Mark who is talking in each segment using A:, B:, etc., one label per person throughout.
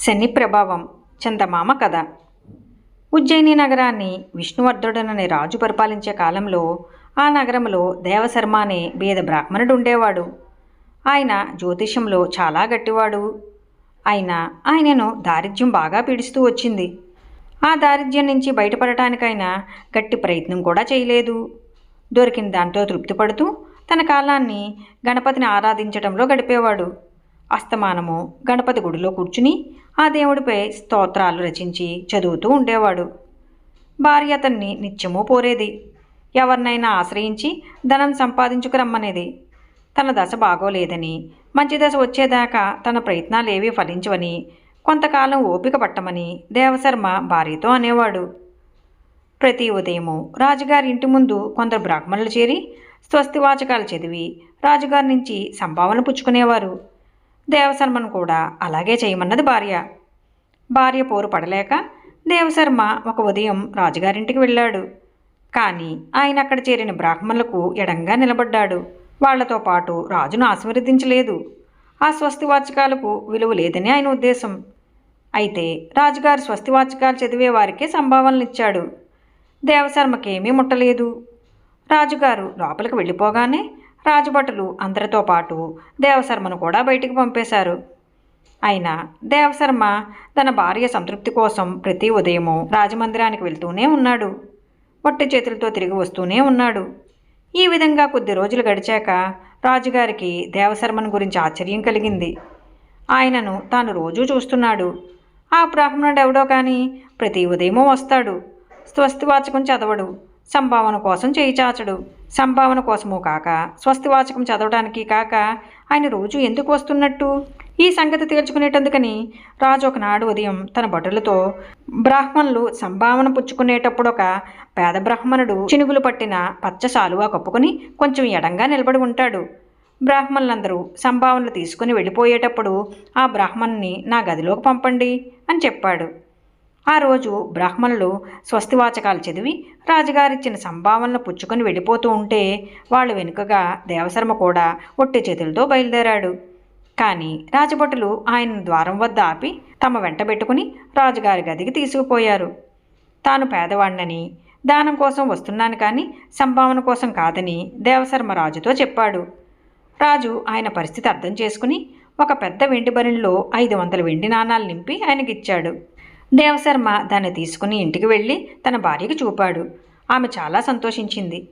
A: శని ప్రభావం చందమామ కథ. ఉజ్జయిని నగరాన్ని విష్ణువర్ధుడననే రాజు పరిపాలించే కాలంలో ఆ నగరంలో దేవశర్మ అనే బేద బ్రాహ్మణుడు ఉండేవాడు ఆయన జ్యోతిష్యంలో చాలా గట్టివాడు. అయినా ఆయనను దారిద్ర్యం బాగా పీడిస్తూ వచ్చింది. ఆ దారిద్ర్యం నుంచి బయటపడటానికైనా గట్టి ప్రయత్నం కూడా చేయలేదు. దొరికిన దాంతో తృప్తి పడుతూ తన కాలాన్ని గణపతిని ఆరాధించడంలో గడిపేవాడు. అస్తమానము గణపతి గుడిలో కూర్చుని ఆ దేవుడిపై స్తోత్రాలు రచించి చదువుతూ ఉండేవాడు. భార్య అతన్ని నిత్యము పోరేది. ఎవరినైనా ఆశ్రయించి ధనం సంపాదించుకురమ్మనేది. తన దశ బాగోలేదని మంచి దశ వచ్చేదాకా తన ప్రయత్నాలు ఏవీ ఫలించవని కొంతకాలం ఓపిక పట్టమని దేవశర్మ భార్యతో అనేవాడు. ప్రతి ఉదయము రాజుగారి ఇంటి ముందు కొందరు బ్రాహ్మణులు చేరి స్వస్తివాచకాలు చదివి రాజుగారి నుంచి సంభావన పుచ్చుకునేవారు. దేవశర్మను కూడా అలాగే చేయమన్నది భార్య. భార్య పోరు పడలేక దేవశర్మ ఒక ఉదయం రాజుగారింటికి వెళ్ళాడు. కానీ ఆయన అక్కడ చేరిన బ్రాహ్మణులకు ఎడంగా నిలబడ్డాడు. వాళ్ళతో పాటు రాజును ఆశీర్వదించలేదు. ఆ స్వస్తివాచకాలకు విలువ లేదని ఆయన ఉద్దేశం. అయితే రాజుగారు స్వస్తివాచకాలు చదివే వారికే సంభావనలిచ్చాడు. దేవశర్మకేమీ ముట్టలేదు. రాజుగారు లోపలికి వెళ్ళిపోగానే రాజభటులు అందరితో పాటు దేవశర్మను కూడా బయటికి పంపేశారు. అయినా దేవశర్మ తన భార్య సంతృప్తి కోసం ప్రతి ఉదయము రాజమందిరానికి వెళ్తూనే ఉన్నాడు. ఒట్టి చేతులతో తిరిగి వస్తూనే ఉన్నాడు. ఈ విధంగా కొద్ది రోజులు గడిచాక రాజుగారికి దేవశర్మను గురించి ఆశ్చర్యం కలిగింది. ఆయనను తాను రోజూ చూస్తున్నాడు. ఆ బ్రాహ్మణుడు ఎవడో కానీ ప్రతి ఉదయమూ వస్తాడు. స్వస్తివాచకం చదవడు. సంభావన కోసం చేయి చాచడు. సంభావన కోసమో కాక స్వస్తివాచకం చదవడానికి కాక ఆయన రోజు ఎందుకు వస్తున్నట్టు? ఈ సంగతి తేల్చుకునేటందుకని రాజు ఒకనాడు ఉదయం తన భటులతో బ్రాహ్మణులు సంభావన పుచ్చుకునేటప్పుడు ఒక పేద బ్రాహ్మణుడు చినుగులు పట్టిన పచ్చ సాలువా కప్పుకొని కొంచెం ఎడంగా నిలబడి ఉంటాడు. బ్రాహ్మణులందరూ సంభావనలు తీసుకుని వెళ్ళిపోయేటప్పుడు ఆ బ్రాహ్మణ్ణి నా గదిలోకి పంపండి అని చెప్పాడు. ఆ రోజు బ్రాహ్మణులు స్వస్తివాచకాలు చదివి రాజుగారిచ్చిన సంభావనలు పుచ్చుకొని వెళ్ళిపోతూ ఉంటే వాళ్ళు వెనుకగా దేవశర్మ కూడా ఒట్టి చేతులతో బయలుదేరాడు. కానీ రాజభటులు ఆయన ద్వారం వద్ద ఆపి తమ వెంట పెట్టుకుని రాజుగారి గదికి తీసుకుపోయారు. తాను పేదవాణ్ణని దానం కోసం వస్తున్నాను కానీ సంభావన కోసం కాదని దేవశర్మ రాజుతో చెప్పాడు. రాజు ఆయన పరిస్థితి అర్థం చేసుకుని ఒక పెద్ద వెండి బరిలో ఐదు వందల వెండి నాణాలు నింపి ఆయనకిచ్చాడు. దేవశర్మ దాన్ని తీసుకుని ఇంటికి వెళ్ళి తన భార్యకి చూపాడు. ఆమె చాలా సంతోషించింది.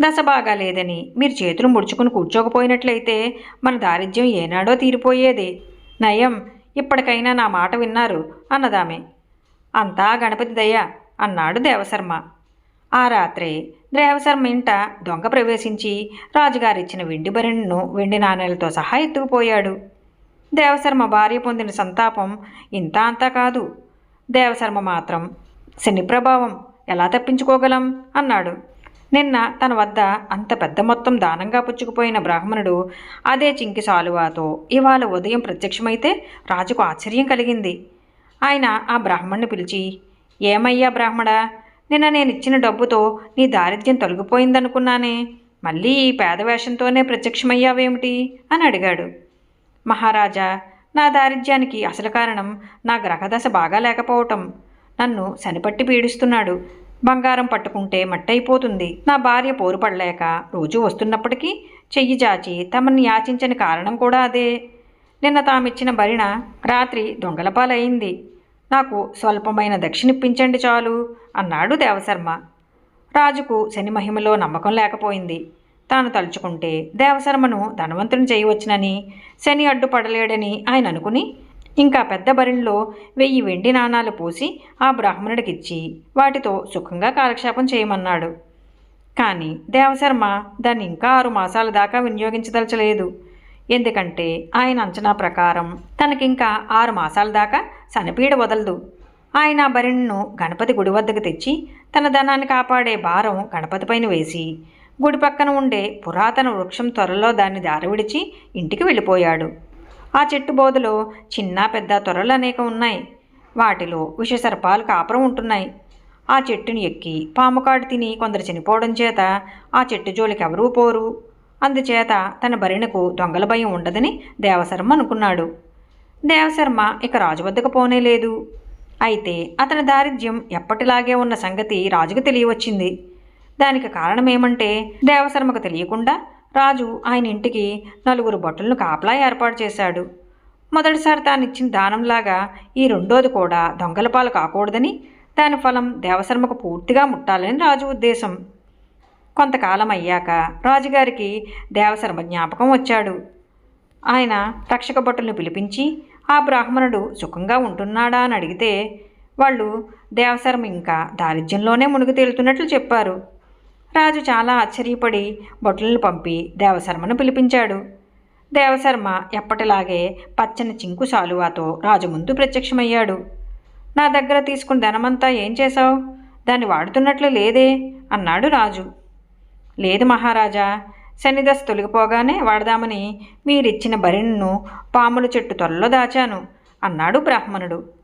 A: దశ బాగా లేదని మీరు చేతులు ముడుచుకుని కూర్చోకపోయినట్లయితే మన దారిద్ర్యం ఏనాడో తీరిపోయేది. నయం ఇప్పటికైనా నా మాట విన్నారు అన్నదామె. అంతా గణపతి దయ అన్నాడు దేవశర్మ. ఆ రాత్రి దేవశర్మ ఇంట దొంగ ప్రవేశించి రాజుగారిచ్చిన వెండి బరిణను వెండి నాణేలతో సహా ఎత్తుకుపోయాడు. దేవశర్మ భార్య పొందిన సంతాపం ఇంత అంతా కాదు. దేవశర్మ మాత్రం శని ప్రభావం ఎలా తప్పించుకోగలం? అన్నాడు. నిన్న తన వద్ద అంత పెద్ద మొత్తం దానంగా పుచ్చుకుపోయిన బ్రాహ్మణుడు అదే చింకి సాలువాతో ఇవాళ ఉదయం ప్రత్యక్షమైతే రాజుకు ఆశ్చర్యం కలిగింది. ఆయన ఆ బ్రాహ్మణ్ణి పిలిచి ఏమయ్యా బ్రాహ్మడా నిన్న నేను ఇచ్చిన డబ్బుతో నీ దారిద్ర్యం తొలగిపోయిందనుకున్నానే మళ్ళీ ఈ పేద వేషంతోనే ప్రత్యక్షమయ్యావేమిటి? అని అడిగాడు. మహారాజా నా దారిద్ర్యానికి అసలు కారణం నా గ్రహదశ బాగా లేకపోవటం. నన్ను శనిపట్టి పీడిస్తున్నాడు. బంగారం పట్టుకుంటే మట్టయిపోతుంది. నా భార్య పోరుపడలేక రోజు వస్తున్నప్పటికీ చెయ్యి జాచి తమని యాచించని కారణం కూడా అదే. నిన్న తామిచ్చిన భరిణ రాత్రి దొంగలపాలయింది నాకు స్వల్పమైన దక్షిణిప్పించండి చాలు అన్నాడు దేవశర్మ. రాజుకు శని మహిమలో నమ్మకం లేకపోయింది. తాను తలుచుకుంటే దేవశర్మను ధనవంతుని చేయవచ్చునని శని అడ్డుపడలేడని ఆయన అనుకుని ఇంకా పెద్ద బరిణిలో వెయ్యి వెండి నాణాలు పోసి ఆ బ్రాహ్మణుడికిచ్చి వాటితో సుఖంగా కాలక్షేపం చేయమన్నాడు. కానీ దేవశర్మ దాన్ని ఇంకా ఆరు మాసాల దాకా వినియోగించదలచలేదు. ఎందుకంటే ఆయన అంచనా ప్రకారం తనకింకా ఆరు మాసాల దాకా సనపీడ వదలదు. ఆయన ఆ బరిణను గణపతి గుడి వద్దకు తెచ్చి తన ధనాన్ని కాపాడే భారం గణపతిపైన వేసి గుడి పక్కన ఉండే పురాతన వృక్షం త్వరలో దాన్ని దారవిడిచి ఇంటికి వెళ్ళిపోయాడు. ఆ చెట్టు బోధలో చిన్న పెద్ద త్వరలు అనేక ఉన్నాయి. వాటిలో విషసర్పాలు కాపురం ఉంటున్నాయి. ఆ చెట్టుని ఎక్కి పాముకాడు తిని కొందరు చనిపోవడం చేత ఆ చెట్టు జోలికి ఎవరూ పోరు. అందుచేత తన భరిణకు దొంగల భయం ఉండదని దేవశర్మ అనుకున్నాడు. దేవశర్మ ఇక రాజు వద్దకు పోనేలేదు అయితే అతని దారిద్ర్యం ఎప్పటిలాగే ఉన్న సంగతి రాజుకు తెలియవచ్చింది. దానికి కారణమేమంటే దేవశర్మకు తెలియకుండా రాజు ఆయన ఇంటికి నలుగురు భటులను కాపలా ఏర్పాటు చేశాడు. మొదటిసారి తానిచ్చిన దానంలాగా ఈ రెండోది కూడా దొంగల పాలు కాకూడదని దాని ఫలం దేవశర్మకు పూర్తిగా ముట్టాలని రాజు ఉద్దేశం. కొంతకాలం అయ్యాక రాజుగారికి దేవశర్మ జ్ఞాపకం వచ్చాడు. ఆయన రక్షక భటులను పిలిపించి ఆ బ్రాహ్మణుడు సుఖంగా ఉంటున్నాడా? అని అడిగితే వాళ్ళు దేవశర్మ ఇంకా దారిద్ర్యంలోనే మునిగి తేలుతున్నట్లు చెప్పారు. రాజు చాలా ఆశ్చర్యపడి భటులను పంపి దేవశర్మను పిలిపించాడు. దేవశర్మ ఎప్పటిలాగే పచ్చని చింకు సాలువాతో రాజు ముందు ప్రత్యక్షమయ్యాడు. నా దగ్గర తీసుకున్న ధనమంతా ఏం చేశావు? దాన్ని వాడుతున్నట్లు లేదే అన్నాడు రాజు. లేదు మహారాజా శనిదశ తొలగిపోగానే వాడదామని మీరిచ్చిన భరిణ్ను పాముల చెట్టు త్వరలో దాచాను అన్నాడు బ్రాహ్మణుడు.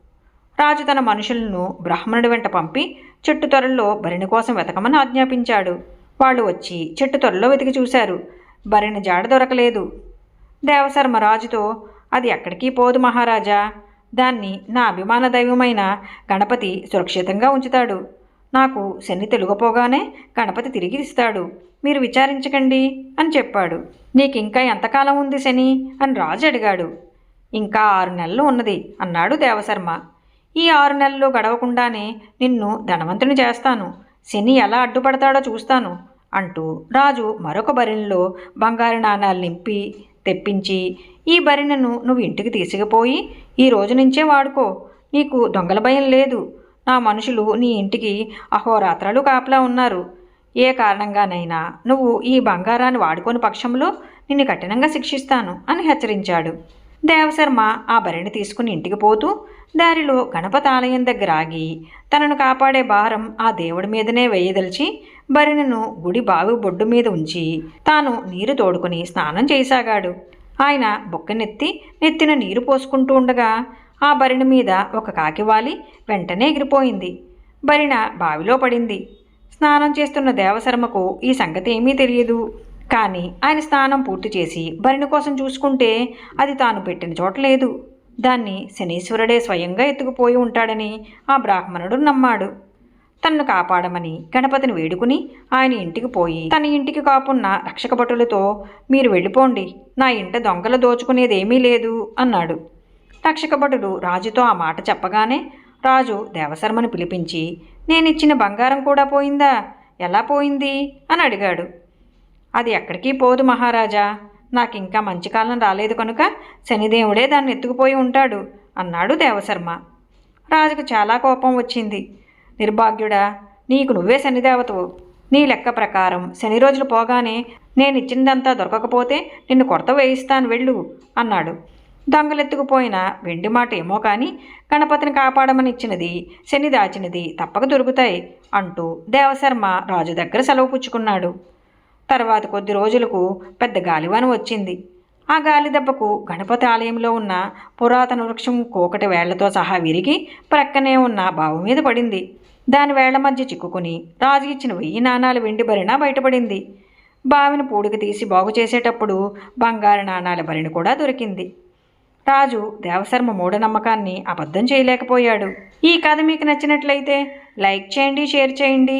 A: రాజు తన మనుషులను బ్రాహ్మణుడి వెంట పంపి చెట్టు త్వరలో బరిని కోసం వెతకమని ఆజ్ఞాపించాడు. వాళ్ళు వచ్చి చెట్టు త్వరలో వెతికి చూశారు. బరిని జాడ దొరకలేదు. దేవశర్మ రాజుతో అది ఎక్కడికి పోదు మహారాజా. దాన్ని నా అభిమాన దైవమైన గణపతి సురక్షితంగా ఉంచుతాడు. నాకు శని తెలుగుపోగానే గణపతి తిరిగి ఇస్తాడు. మీరు విచారించకండి అని చెప్పాడు. నీకు ఇంకా ఎంతకాలం ఉంది శని? అని రాజు అడిగాడు. ఇంకా ఆరు నెలలు ఉన్నది అన్నాడు దేవశర్మ. ఈ ఆరు నెలలు గడవకుండానే నిన్ను ధనవంతుని చేస్తాను. శని ఎలా అడ్డుపడతాడో చూస్తాను అంటూ రాజు మరొక బరిణిలో బంగారు నాణాలు నింపి తెప్పించి ఈ బరిణను నువ్వు ఇంటికి తీసుకుపోయి ఈ రోజు నుంచే వాడుకో. నీకు దొంగల భయం లేదు. నా మనుషులు నీ ఇంటికి అహోరాత్రాలు కాపలా ఉన్నారు. ఏ కారణంగానైనా నువ్వు ఈ బంగారాన్ని వాడుకోని పక్షంలో నిన్ను కఠినంగా శిక్షిస్తాను అని హెచ్చరించాడు. దేవశర్మ ఆ బరిని తీసుకుని ఇంటికి పోతూ దారిలో గణపతి ఆలయం దగ్గర ఆగి తనను కాపాడే భారం ఆ దేవుడి మీదనే వేయదలిచి భరిణను గుడి బావి బొడ్డు మీద ఉంచి తాను నీరు తోడుకుని స్నానం చేయసాగాడు ఆయన బొక్కనెత్తి నెత్తిన నీరు పోసుకుంటూ ఉండగా ఆ బరిణ మీద ఒక కాకి వాలి వెంటనే ఎగిరిపోయింది. భరిణ బావిలో పడింది. స్నానం చేస్తున్న దేవశర్మకు ఈ సంగతి ఏమీ తెలియదు. కానీ ఆయన స్నానం పూర్తి చేసి బరిణ కోసం చూసుకుంటే అది తాను పెట్టిన చోట లేదు. దాన్ని శనీశ్వరుడే స్వయంగా ఎత్తుకుపోయి ఉంటాడని ఆ బ్రాహ్మణుడు నమ్మాడు. తన్ను కాపాడమని గణపతిని వేడుకుని ఆయన ఇంటికి పోయి తన ఇంటికి కాపున్న రక్షక భటులతో మీరు వెళ్ళిపోండి నా ఇంట దొంగలు దోచుకునేదేమీ లేదు అన్నాడు. రక్షక భటుడు రాజుతో ఆ మాట చెప్పగానే రాజు దేవశర్మను పిలిపించి నేనిచ్చిన బంగారం కూడా పోయిందా? ఎలా పోయింది? అని అడిగాడు. అది ఎక్కడికి పోదు మహారాజా. నాకు ఇంకా మంచి కాలం రాలేదు కనుక శనిదేవుడే దాన్ని ఎత్తుకుపోయి ఉంటాడు అన్నాడు దేవశర్మ. రాజుకు చాలా కోపం వచ్చింది. నిర్భాగ్యుడా నీకు నువ్వే శనిదేవతవు. నీ లెక్క ప్రకారం శని రోజులు పోగానే నేను ఇచ్చిందంతా దొరకకపోతే నిన్ను కొరత వేయిస్తాను వెళ్ళు అన్నాడు. దొంగలెత్తుకుపోయిన వెండి మాట ఏమో కానీ గణపతిని కాపాడమని ఇచ్చినది శని దాచినది తప్పక దొరుకుతాయి అంటూ దేవశర్మ రాజు దగ్గర సెలవు పుచ్చుకున్నాడు. తర్వాత కొద్ది రోజులకు పెద్ద గాలివాన వచ్చింది. ఆ గాలి దెబ్బకు గణపతి ఆలయంలో ఉన్న పురాతన వృక్షం కోకటి వేళ్ళతో సహా విరిగి ప్రక్కనే ఉన్న బావు మీద పడింది. దాని వేళ్ళ మధ్య చిక్కుకుని రాజు ఇచ్చిన వెయ్యి నాణాలు వెండి భరిణ బయటపడింది. బావిని పూడికి తీసి బాగు చేసేటప్పుడు బంగారు నాణాల భరిణ కూడా దొరికింది. రాజు దేవశర్మ మూఢనమ్మకాన్ని అబద్ధం చేయలేకపోయాడు. ఈ కథ మీకు నచ్చినట్లయితే లైక్ చేయండి షేర్ చేయండి.